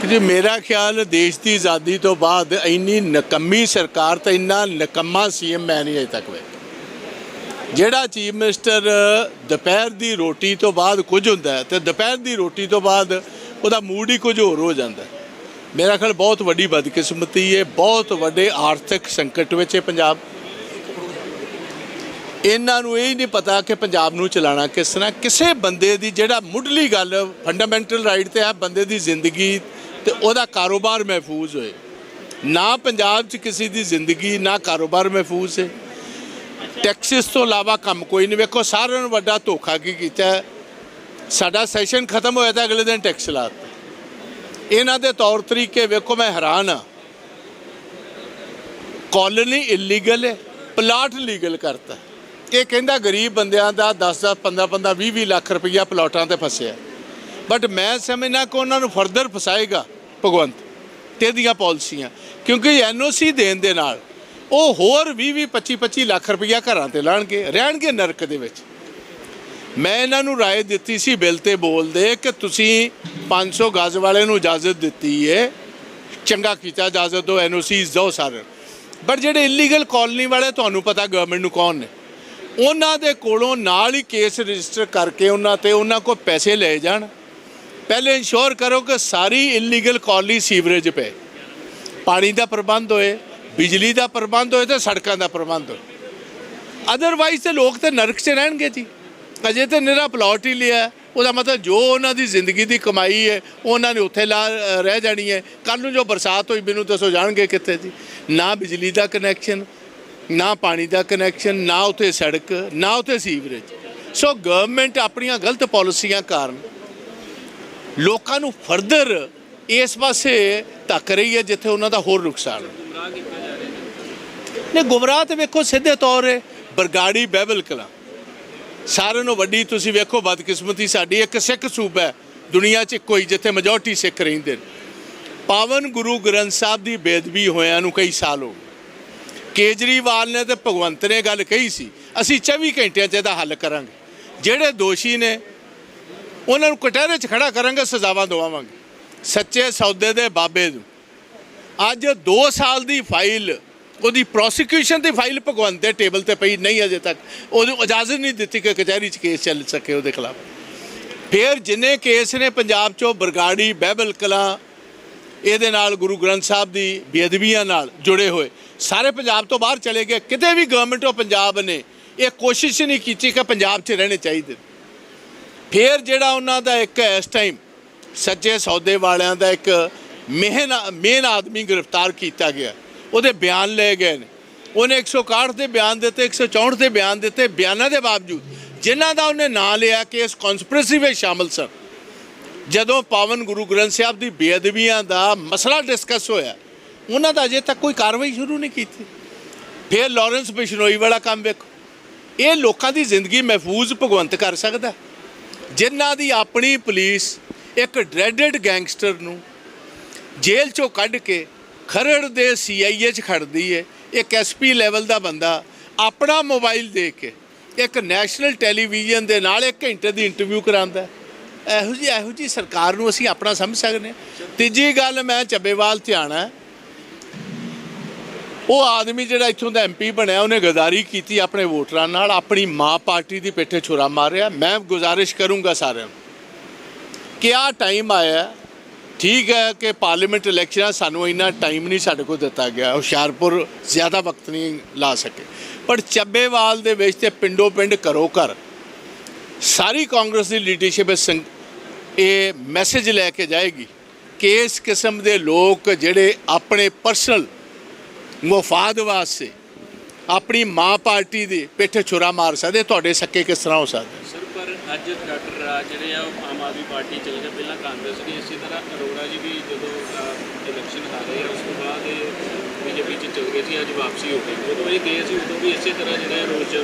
ਕਿ ਜੀ ਮੇਰਾ ਖਿਆਲ ਦੇਸ਼ ਦੀ ਆਜ਼ਾਦੀ ਤੋਂ ਬਾਅਦ ਇੰਨੀ ਨਕੰਮੀ ਸਰਕਾਰ ਤੇ ਇੰਨਾ ਨਕੰਮਾ ਸੀਐਮ ਮੈਂ ਨਹੀਂ ਅਜੇ ਤੱਕ ਵੇਖਿਆ। ਜਿਹੜਾ ਚੀਫ ਮਿਨਿਸਟਰ ਦੁਪਹਿਰ ਦੀ ਰੋਟੀ ਤੋਂ ਬਾਅਦ ਕੁਝ ਹੁੰਦਾ ਹੈ ਤੇ ਦੁਪਹਿਰ ਦੀ ਰੋਟੀ ਤੋਂ ਬਾਅਦ ਉਹਦਾ ਮੂਡ ਹੀ ਕੁਝ ਹੋਰ ਹੋ ਜਾਂਦਾ ਮੇਰਾ ਖਿਆਲ ਬਹੁਤ ਵੱਡੀ ਬਦਕਿਸਮਤੀ ਹੈ, ਬਹੁਤ ਵੱਡੇ ਆਰਥਿਕ ਸੰਕਟ ਵਿੱਚ ਹੈ ਪੰਜਾਬ। ਇਹਨਾਂ ਨੂੰ ਇਹ ਨਹੀਂ ਪਤਾ ਕਿ ਪੰਜਾਬ ਨੂੰ ਚਲਾਉਣਾ ਕਿਸ ਤਰ੍ਹਾਂ। ਕਿਸੇ ਬੰਦੇ ਦੀ ਜਿਹੜਾ ਮੁੱਢਲੀ ਗੱਲ ਫੰਡਾਮੈਂਟਲ ਰਾਈਟ ਤੇ ਆ ਬੰਦੇ ਦੀ ਜ਼ਿੰਦਗੀ ਤੇ ਉਹਦਾ ਕਾਰੋਬਾਰ ਮਹਿਫੂਜ਼ ਹੋਏ। ਨਾ ਪੰਜਾਬ 'ਚ ਕਿਸੇ ਦੀ ਜ਼ਿੰਦਗੀ, ਨਾ ਕਾਰੋਬਾਰ ਮਹਿਫੂਜ਼ ਹੈ ਟੈਕਸਿਸ ਤੋਂ ਇਲਾਵਾ ਕੰਮ ਕੋਈ ਨਹੀਂ। ਵੇਖੋ, ਸਾਰਿਆਂ ਨੂੰ ਵੱਡਾ ਧੋਖਾ ਕੀ ਕੀਤਾ ਸਾਡਾ ਸੈਸ਼ਨ ਖਤਮ ਹੋਇਆ ਤਾਂ ਅਗਲੇ ਦਿਨ ਟੈਕਸ ਲਾਤਾ। ਇਹਨਾਂ ਦੇ ਤੌਰ ਤਰੀਕੇ ਵੇਖੋ, ਮੈਂ ਹੈਰਾਨ ਆ ਕਾਲੋਨੀ ਇਲੀਗਲ ਹੈ ਪਲਾਟ ਲੀਗਲ ਕਰਤਾ। ਇਹ ਕਹਿੰਦਾ ਗਰੀਬ ਬੰਦਿਆਂ ਦਾ 10 10 15 15 20 20 ਲੱਖ ਰੁਪਈਆ ਪਲਾਟਾਂ ਤੇ ਫਸਿਆ। ਬਟ ਮੈਂ ਸਮਝਣਾ ਕਿ ਉਹਨਾਂ ਨੂੰ ਫਰਦਰ ਫਸਾਏਗਾ ਭਗਵੰਤ ਤੇ ਇਹਦੀਆਂ ਪਾਲਿਸੀਆਂ ਕਿਉਂਕਿ ਐਨਓਸੀ ਦੇਣ ਦੇ ਨਾਲ ਉਹ ਹੋਰ 20 20 25 25 ਲੱਖ ਰੁਪਈਆ ਘਰਾਂ ਤੇ ਲਾਣਗੇ ਰਹਿਣਗੇ ਨਰਕ ਦੇ ਵਿੱਚ ਮੈਂ ਇਹਨਾਂ ਨੂੰ رائے ਦਿੱਤੀ ਸੀ ਬਿੱਲ ਤੇ ਬੋਲਦੇ ਕਿ ਤੁਸੀਂ 500 ਗਜ਼ ਵਾਲੇ ਨੂੰ ਇਜਾਜ਼ਤ ਦਿੱਤੀ ਹੈ ਚੰਗਾ ਕੀਤਾ ਇਜਾਜ਼ਤ ਦਿਓ ਐਨਓਸੀਜ਼ ਦਿਓ ਸਾਰੇ ਬਟ ਜਿਹੜੇ ਇਲੀਗਲ ਕਾਲੋਨੀ ਵਾਲੇ ਤੁਹਾਨੂੰ ਪਤਾ ਗਵਰਨਮੈਂਟ ਨੂੰ ਕੌਣ ਨੇ ਉਹਨਾਂ ਦੇ ਕੋਲੋਂ ਨਾਲ ਹੀ ਕੇਸ ਰਜਿਸਟਰ ਕਰਕੇ ਉਹਨਾਂ ਤੇ ਉਹਨਾਂ ਕੋਲ ਪੈਸੇ ਲਏ ਜਾਣ ਪਹਿਲੇ ਇੰਸ਼ੋਰ ਕਰੋ ਕਿ ਸਾਰੀ ਇਲੀਗਲ ਕਾਲੋਨੀ ਸੀਵਰੇਜ ਪਏ ਪਾਣੀ ਦਾ ਪ੍ਰਬੰਧ ਹੋਏ ਬਿਜਲੀ ਦਾ ਪ੍ਰਬੰਧ ਹੋਏ ਤੇ ਸੜਕਾਂ ਦਾ ਪ੍ਰਬੰਧ ਹੋਏ ਅਦਰਵਾਈਜ਼ ਤੇ ਲੋਕ ਤੇ ਨਰਕ 'ਚ ਰਹਿਣਗੇ ਜੀ ਅਜੇ ਤੇ ਨਿਹਰਾ ਪਲਾਟ ਹੀ ਲਿਆ ਉਹਦਾ ਮਤਲਬ ਜੋ ਉਹਨਾਂ ਦੀ ਜ਼ਿੰਦਗੀ ਦੀ ਕਮਾਈ ਹੈ ਉਹਨਾਂ ਨੇ ਉੱਥੇ ਲਾ ਰਹਿ ਜਾਣੀ ਹੈ ਕੱਲ ਨੂੰ ਜੋ ਬਰਸਾਤ ਹੋਈ ਮੈਨੂੰ ਦੱਸੋ ਜਾਣਗੇ ਕਿੱਥੇ ਜੀ ਨਾ ਬਿਜਲੀ ਦਾ ਕਨੈਕਸ਼ਨ ਨਾ ਪਾਣੀ ਦਾ ਕਨੈਕਸ਼ਨ ਨਾ ਉੱਥੇ ਸੜਕ ਨਾ ਉੱਥੇ ਸੀਵਰੇਜ ਸੋ ਗਵਰਨਮੈਂਟ ਆਪਣੀਆਂ ਗਲਤ ਪਾਲਿਸੀਆਂ ਕਾਰਨ ਲੋਕਾਂ ਨੂੰ ਫਰਦਰ ਇਸ ਪਾਸੇ ਧੱਕ ਰਹੀ ਹੈ ਜਿੱਥੇ ਉਹਨਾਂ ਦਾ ਹੋਰ ਨੁਕਸਾਨ ਹੈ ਨੇ ਗੁੰਮਰਾਹ ਤੇ ਵੇਖੋ ਸਿੱਧੇ ਤੌਰ 'ਤੇ ਬਰਗਾੜੀ ਬਹਿਬਲ ਕਲਾਂ। ਸਾਰਿਆਂ ਨੂੰ ਵੱਡੀ ਤੁਸੀਂ ਵੇਖੋ ਬਦਕਿਸਮਤੀ ਸਾਡੀ, ਇੱਕ ਸਿੱਖ ਸੂਬਾ ਹੈ ਦੁਨੀਆ 'ਚ ਕੋਈ ਜਿੱਥੇ ਮੈਜੋਰਟੀ ਸਿੱਖ ਰਹਿੰਦੇ ਨੇ। ਪਾਵਨ ਗੁਰੂ ਗ੍ਰੰਥ ਸਾਹਿਬ ਦੀ ਬੇਦਬੀ ਹੋਇਆਂ ਨੂੰ ਕਈ ਸਾਲ ਹੋ ਗਏ। ਕੇਜਰੀਵਾਲ ਨੇ ਤੇ ਭਗਵੰਤ ਨੇ ਗੱਲ ਕਹੀ ਸੀ, ਅਸੀਂ 24 ਘੰਟਿਆਂ 'ਚ ਇਹਦਾ ਹੱਲ ਕਰਾਂਗੇ। ਜਿਹੜੇ ਦੋਸ਼ੀ ਨੇ ਉਹਨਾਂ ਨੂੰ ਕਟਹਿਰੇ 'ਚ ਖੜਾ ਕਰਾਂਗੇ, ਸਜ਼ਾਵਾਂ ਦਵਾਵਾਂਗੇ। ਸੱਚੇ ਸੌਦੇ ਦੇ ਬਾਬੇ ਨੂੰ। ਅੱਜ 2 ਸਾਲ ਦੀ ਫਾਈਲ, ਉਹਦੀ ਪ੍ਰੋਸੀਕਿਊਸ਼ਨ ਦੀ ਫਾਈਲ ਭਗਵੰਤ ਦੇ ਟੇਬਲ ਤੇ ਪਈ, ਨਹੀਂ ਅਜੇ ਤੱਕ। ਉਹਨੂੰ ਇਜਾਜ਼ਤ ਨਹੀਂ ਦਿੱਤੀ ਕਿ ਕਚਹਿਰੀ 'ਚ ਕੇਸ ਚੱਲ ਸਕੇ ਉਹਦੇ ਖਿਲਾਫ। ਫਿਰ ਜਿੰਨੇ ਕੇਸ ਨੇ ਪੰਜਾਬ 'ਚੋਂ, ਬਰਗਾੜੀ, ਬਹਿਬਲ ਕਲਾਂ, ਇਹਦੇ ਨਾਲ ਗੁਰੂ ਗ੍ਰੰਥ ਸਾਹਿਬ ਦੀ ਬੇਅਦਬੀਆਂ ਨਾਲ ਜੁੜੇ ਹੋਏ। ਸਾਰੇ ਪੰਜਾਬ ਤੋਂ ਬਾਹਰ ਚਲੇ ਗਏ। ਕਿਤੇ ਵੀ ਗਵਰਨਮੈਂਟ ਆਫ ਪੰਜਾਬ ਨੇ ਇਹ ਕੋਸ਼ਿਸ਼ ਨਹੀਂ ਕੀਤੀ ਕਿ ਪੰਜਾਬ 'ਚ ਰਹਿਣੇ ਚਾਹੀਦੇ। ਫਿਰ ਜਿਹੜਾ ਉਹਨਾਂ ਦਾ ਇੱਕ ਇਸ ਟਾਈਮ ਸੱਚੇ ਸੌਦੇ ਵਾਲਿਆਂ ਦਾ ਇੱਕ ਮੇਨ ਮੇਨ ਆਦਮੀ ਗ੍ਰਿਫਤਾਰ ਕੀਤਾ ਗਿਆ। ਉਹਦੇ ਬਿਆਨ ਲਏ ਗਏ ਨੇ। ਉਹਨੇ 161 ਦੇ ਬਿਆਨ ਦਿੱਤੇ 164 ਦੇ ਬਿਆਨ ਦਿੱਤੇ, ਬਿਆਨਾਂ ਦੇ ਬਾਵਜੂਦ ਜਿਨ੍ਹਾਂ ਦਾ ਉਹਨੇ ਨਾਂ ਲਿਆ ਕਿ ਇਸ ਕਨਸਪੀਰੇਸੀ ਵਿੱਚ ਸ਼ਾਮਲ ਸਨ। ਜਦੋਂ ਪਾਵਨ ਗੁਰੂ ਗ੍ਰੰਥ ਸਾਹਿਬ ਦੀ ਬੇਅਦਬੀਆਂ ਦਾ ਮਸਲਾ ਡਿਸਕਸ ਹੋਇਆ, ਉਹਨਾਂ ਦਾ ਅਜੇ ਤੱਕ ਕੋਈ ਕਾਰਵਾਈ ਸ਼ੁਰੂ ਨਹੀਂ ਕੀਤੀ। ਫਿਰ ਲਾਰੈਂਸ ਬਿਸ਼ਨੋਈ ਵਾਲਾ ਕੰਮ ਵੇਖੋ। ਇਹ ਲੋਕਾਂ ਦੀ ਜ਼ਿੰਦਗੀ ਮਹਿਫੂਜ਼ ਭਗਵੰਤ ਕਰ ਸਕਦਾ। ਜਿਨ੍ਹਾਂ ਦੀ ਆਪਣੀ ਪੁਲਿਸ ਇੱਕ ਡਰੈਡਡ ਗੈਂਗਸਟਰ ਨੂੰ ਜੇਲ੍ਹ ਚੋਂ ਕੱਢ ਕੇ ਖਰੜ ਦੇ ਸੀਆਈਏ 'ਚ ਖੜਦੀ ਹੈ ਇੱਕ ਐਸਪੀ ਲੈਵਲ ਦਾ ਬੰਦਾ ਆਪਣਾ ਮੋਬਾਈਲ ਦੇ ਕੇ ਇੱਕ ਨੈਸ਼ਨਲ ਟੈਲੀਵਿਜ਼ਨ ਦੇ ਨਾਲ ਇੱਕ ਘੰਟੇ ਦੀ ਇੰਟਰਵਿਊ ਕਰਾਉਂਦਾ ਇਹੋ ਜੀ ਇਹੋ ਜੀ ਸਰਕਾਰ ਨੂੰ ਅਸੀਂ ਆਪਣਾ ਸਮਝ ਸਕਦੇ ਹਾਂ। ਤੀਜੀ ਗੱਲ ਮੈਂ ਚੱਬੇਵਾਲ ਧਿਆਣਾ ਉਹ ਆਦਮੀ ਜਿਹੜਾ ਇੱਥੋਂ ਦਾ ਐਮਪੀ ਬਣਿਆ, ਉਹਨੇ ਗਦਾਰੀ ਕੀਤੀ ਆਪਣੇ ਵੋਟਰਾਂ ਨਾਲ, ਆਪਣੀ ਮਾਂ ਪਾਰਟੀ ਦੀ ਪਿੱਠੇ ਛੁਰਾ ਮਾਰਿਆ। ਮੈਂ ਗੁਜ਼ਾਰਿਸ਼ ਕਰੂੰਗਾ ਸਾਰਿਆਂ ਨੂੰ ਕਿ ਆਹ ਟਾਈਮ ਆਇਆ ਠੀਕ ਹੈ ਕਿ ਪਾਰਲੀਮੈਂਟ ਇਲੈਕਸ਼ਨਾਂ ਸਾਨੂੰ ਇੰਨਾ ਟਾਈਮ ਨਹੀਂ ਸਾਡੇ ਕੋਲ ਦਿੱਤਾ ਗਿਆ। ਹੁਸ਼ਿਆਰਪੁਰ ਜ਼ਿਆਦਾ ਵਕਤ ਨਹੀਂ ਲਾ ਸਕੇ। ਪਰ ਚੱਬੇਵਾਲ ਦੇ ਵਿੱਚ ਤੇ ਪਿੰਡੋ ਪਿੰਡ ਘਰੋ ਘਰ ਸਾਰੀ ਕਾਂਗਰਸ ਦੀ ਲੀਡਰਸ਼ਿਪ ਇਸ ਇਹ ਮੈਸੇਜ ਲੈ ਕੇ ਜਾਏਗੀ ਕਿ ਇਸ ਕਿਸਮ ਦੇ ਲੋਕ ਜਿਹੜੇ ਆਪਣੇ ਪਰਸਨਲ ਮੁਫਾਦ ਵਾਸਤੇ ਆਪਣੀ ਮਾਂ ਪਾਰਟੀ ਦੇ ਪਿੱਠ ਛੁਰਾ ਮਾਰ ਸਕਦੇ, ਤੁਹਾਡੇ ਸੱਕੇ ਕਿਸ ਤਰ੍ਹਾਂ ਹੋ ਸਕਦੇ? ਸਰ, ਪਰ ਅੱਜ ਡਾਕਟਰ ਰਾਜ ਜਿਹੜੇ ਆ, ਉਹ ਆਮ ਆਦਮੀ ਪਾਰਟੀ ਚਲੇ ਗਏ। ਪਹਿਲਾਂ ਕਾਂਗਰਸ ਦੀ, ਇਸੇ ਤਰ੍ਹਾਂ ਅਰੋੜਾ ਜੀ ਵੀ ਜਦੋਂ ਇਲੈਕਸ਼ਨ ਹਾਰੇ ਆ ਉਸ ਤੋਂ ਬਾਅਦ ਬੀਜੇਪੀ ਚ ਚਲੇ ਗਏ ਸੀ, ਅੱਜ ਵਾਪਸੀ ਹੋ ਗਈ ਉਦੋਂ ਇਹ ਗਏ ਸੀ, ਉਦੋਂ ਵੀ ਇਸੇ ਤਰ੍ਹਾਂ ਜਿਹੜਾ ਹੈ ਰੋਸ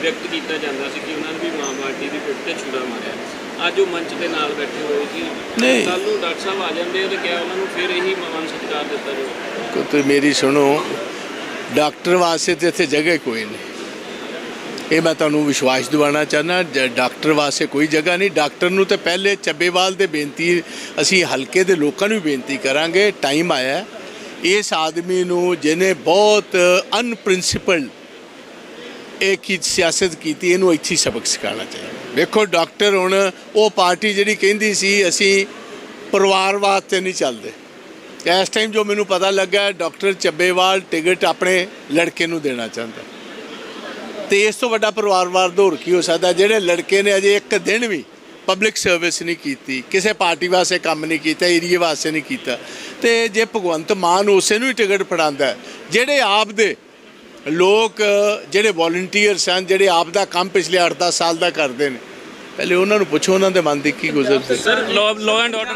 ਵਿਅਕਤ ਕੀਤਾ ਜਾਂਦਾ ਸੀ ਕਿ ਉਹਨਾਂ ਨੇ ਵੀ ਮਾਂ ਪਾਰਟੀ ਦੀ ਪਿੱਠ ਤੇ ਛੁਰਾ ਮਾਰਿਆ। ਅੱਜ ਉਹ ਮੰਚ ਦੇ ਨਾਲ ਬੈਠੇ ਹੋਏ ਸੀ ਨਹੀਂ। ਕੱਲ ਨੂੰ ਡਾਕਟਰ ਸਾਹਿਬ ਆ ਜਾਂਦੇ ਆ ਤੇ ਕਿਹਾ ਉਹਨਾਂ ਨੂੰ ਫਿਰ ਇਹੀ ਮਾਨ ਸਤਿਕਾਰ ਦਿੱਤਾ ਜਾਊ ਕੋ ਤੁਸੀਂ ਮੇਰੀ ਸੁਣੋ ਡਾਕਟਰ ਵਾਸਤੇ ਤੇ ਇੱਥੇ ਜਗ੍ਹਾ ਕੋਈ ਨਹੀਂ ਇਹ ਮੈਂ ਤੁਹਾਨੂੰ ਵਿਸ਼ਵਾਸ ਦਿਵਾਉਣਾ ਚਾਹੁੰਦਾ ਜ- ਡਾਕਟਰ ਵਾਸਤੇ ਕੋਈ ਜਗ੍ਹਾ ਨਹੀਂ ਡਾਕਟਰ ਨੂੰ ਤੇ ਪਹਿਲੇ ਚੱਬੇਵਾਲ ਦੇ ਬੇਨਤੀ ਅਸੀਂ ਹਲਕੇ ਦੇ ਲੋਕਾਂ ਨੂੰ ਵੀ ਬੇਨਤੀ ਕਰਾਂਗੇ ਟਾਈਮ ਆਇਆ। ਇਸ ਆਦਮੀ ਨੂੰ ਜਿਹਨੇ ਬਹੁਤ ਅਨਪ੍ਰਿੰਸੀਪਲ ਇਹ ਕੀ ਸਿਆਸਤ ਕੀਤੀ, ਇਹਨੂੰ ਇੱਥੇ ਸਬਕ ਸਿਖਾਉਣਾ ਚਾਹੀਦਾ। ਵੇਖੋ, ਡਾਕਟਰ ਹੁਣ ਉਹ ਪਾਰਟੀ ਜਿਹੜੀ ਕਹਿੰਦੀ ਸੀ, ਅਸੀਂ ਪਰਿਵਾਰਵਾਦ ਤੇ ਨਹੀਂ ਚੱਲਦੇ। ਇਸ ਟਾਈਮ ਜੋ ਮੈਨੂੰ ਪਤਾ ਲੱਗਾ, ਡਾਕਟਰ ਚੱਬੇਵਾਲ ਟਿਕਟ ਆਪਣੇ ਲੜਕੇ ਨੂੰ ਦੇਣਾ ਚਾਹੁੰਦਾ। ਤੇ ਇਸ ਤੋਂ ਵੱਡਾ ਪਰਿਵਾਰਵਾਦ ਦੌਰ ਕੀ ਹੋ ਸਕਦਾ? ਜਿਹੜੇ ਲੜਕੇ ਨੇ ਅਜੇ ਇੱਕ ਦਿਨ ਵੀ ਪਬਲਿਕ ਸਰਵਿਸ ਨਹੀਂ ਕੀਤੀ, ਕਿਸੇ ਪਾਰਟੀ ਵਾਸਤੇ ਕੰਮ ਨਹੀਂ ਕੀਤਾ ਏਰੀਏ ਵਾਸਤੇ ਨਹੀਂ ਕੀਤਾ। ਤੇ ਜੇ ਭਗਵੰਤ ਮਾਨ ਉਸੇ ਨੂੰ ਹੀ ਟਿਕਟ ਫੜਾਉਂਦਾ, ਜਿਹੜੇ ਆਪ ਦੇ ਲੋਕ, ਜਿਹੜੇ ਵੋਲੰਟੀਅਰਸ ਹਨ, ਜਿਹੜੇ ਆਪ ਦਾ ਕੰਮ ਪਿਛਲੇ 8-10 ਸਾਲ ਦਾ ਕਰਦੇ ਨੇ, ਪਹਿਲੇ ਉਹਨਾਂ ਨੂੰ ਪੁੱਛੋ, ਉਹਨਾਂ ਦੇ ਮਨ ਦੀ ਕੀ ਗੁਜ਼ਰਦੀ ਸਰ ਲਾਅ ਐਂਡ ਆਰਡਰ